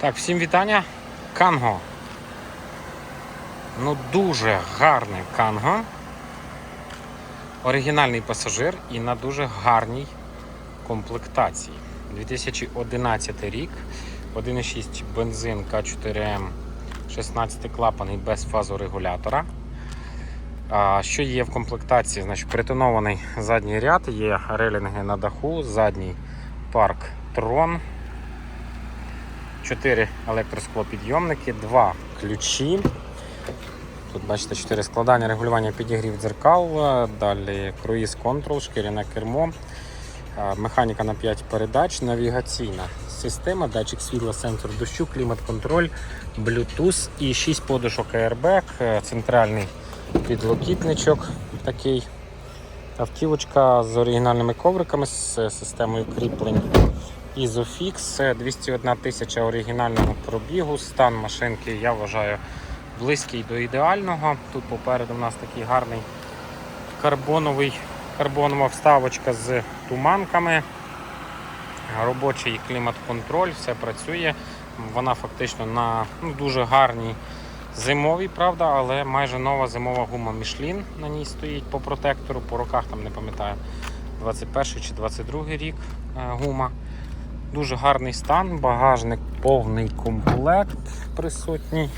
Так, всім вітання. Канго. Ну, дуже гарний канго. Оригінальний пасажир і на дуже гарній комплектації. 2011 рік, 1,6 бензин К4М, 16 клапаний без фазорегулятора. Що є в комплектації? Значить, притонований задній ряд, є релінги на даху, задній парк Трон. 4 електросклопідйомники, 2 ключі. Тут бачите 4 складання, регулювання підігрів дзеркал, е, далі круїз контрол, шкіряне кермо, е, механіка на 5 передач, навігаційна система, датчик світла, сенсор дощу, клімат-контроль, Bluetooth і 6 подушок airbag, е, центральний підлокітничок такий. Автівочка з оригінальними ковриками, з системою кріплень. Isofix, 201 тисяча оригінального пробігу. Стан машинки, я вважаю, близький до ідеального. Тут попереду у нас такий гарний карбоновий, карбонова вставочка з туманками. Робочий клімат-контроль, все працює. Вона фактично на ну, дуже гарній зимовій, правда, але майже нова зимова гума Michelin на ній стоїть по протектору, по роках там не пам'ятаю, 21 чи 22 рік е, гума. Дуже гарний стан, багажник повний комплект присутній.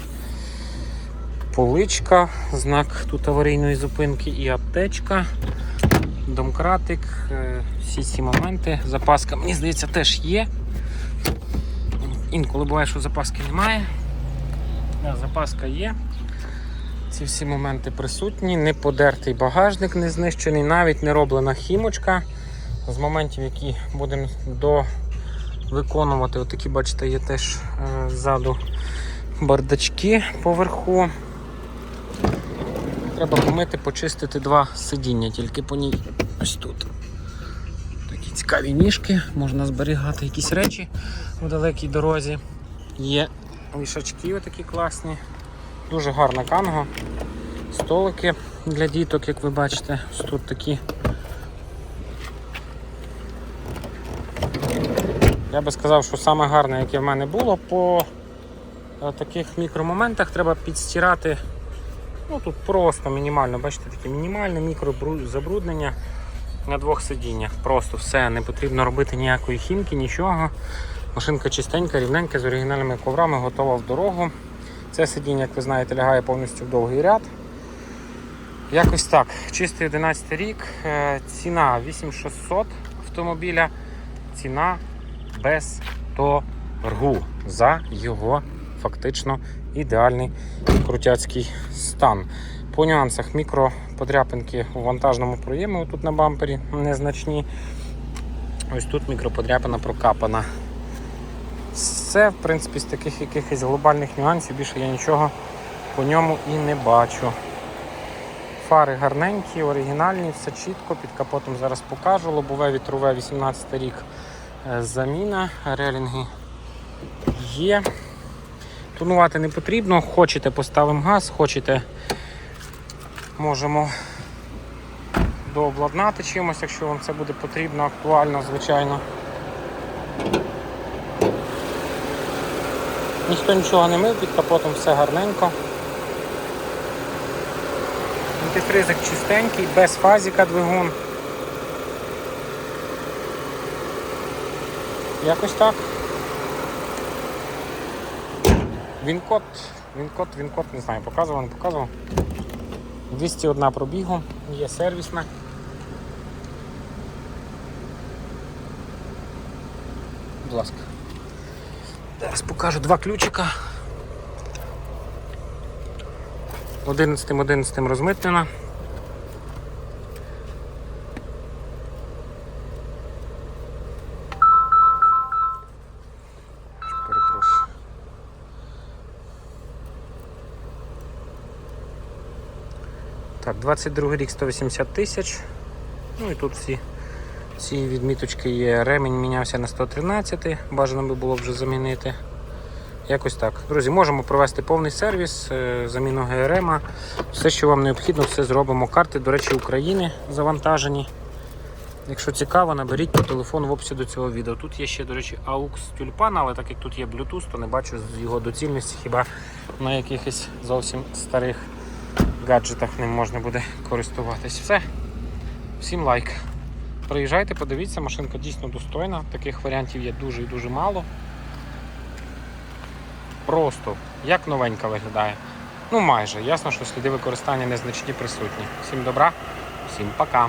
Поличка, знак тут аварійної зупинки і аптечка, домкратик, е, всі ці моменти. Запаска, мені здається, теж є. Інколи буває, що запаски немає. Запаска є. Ці всі моменти присутні, не подертий багажник, не знищений, навіть не роблена хімочка. З моментів, які будемо до виконувати. Отакі, бачите, є теж е, ззаду бардачки поверху. Треба помити, почистити два сидіння, тільки по ній ось тут. Такі цікаві ніжки, можна зберігати якісь речі в далекій дорозі. Є вішачки отакі класні. Дуже гарна канго. Столики для діток, як ви бачите, ось тут такі Я би сказав, що саме гарне, яке в мене було, по е, таких мікромоментах треба підстирати. Ну Тут просто мінімально, бачите, таке мінімальне мікробруднення на двох сидіннях. Просто все, не потрібно робити ніякої хімки, нічого. Машинка чистенька, рівненька, з оригінальними коврами, готова в дорогу. Це сидіння, як ви знаєте, лягає повністю в довгий ряд. Якось так. Чистий 11 рік, е, ціна 8600 автомобіля, ціна без торгу за його фактично ідеальний крутяцький стан. По нюансах мікроподряпинки у вантажному проємі тут на бампері незначні. Ось тут мікроподряпина прокапана. Це, в принципі, з таких якихось глобальних нюансів більше я нічого по ньому і не бачу. Фари гарненькі, оригінальні, все чітко, під капотом зараз покажу. Лобове вітрове 18 рік Е, заміна, релінги є. Тонувати не потрібно, хочете поставимо газ, хочете можемо дообладнати чимось, якщо вам це буде потрібно, актуально, звичайно. Ніхто нічого не мив, під капотом все гарненько. Антифризик чистенький, без фазіка двигун. Якось так. Він-код, він-код, він-код, не знаю, показував, не показував. 201 пробігу, є сервісна. Будь ласка. Зараз покажу два ключика. 11-11 розмитнена. Перепрошую. Так, 22 рік 180 тисяч. Ну і тут всі ці відміточки є. Ремінь мінявся на 113, бажано би було вже замінити. Якось так. Друзі, можемо провести повний сервіс, е, заміну ГРМ. Все, що вам необхідно, все зробимо. Карти, до речі, України завантажені. Якщо цікаво, наберіть по телефону в описі до цього відео. Тут є ще, до речі, AUX тюльпан, але так як тут є Bluetooth, то не бачу його доцільності хіба на якихось зовсім старих гаджетах ним можна буде користуватись. Все. Всім лайк. Приїжджайте, подивіться, машинка дійсно достойна. Таких варіантів є дуже і дуже мало. Просто як новенька виглядає. Ну майже. Ясно, що сліди використання незначні присутні. Всім добра, всім пока.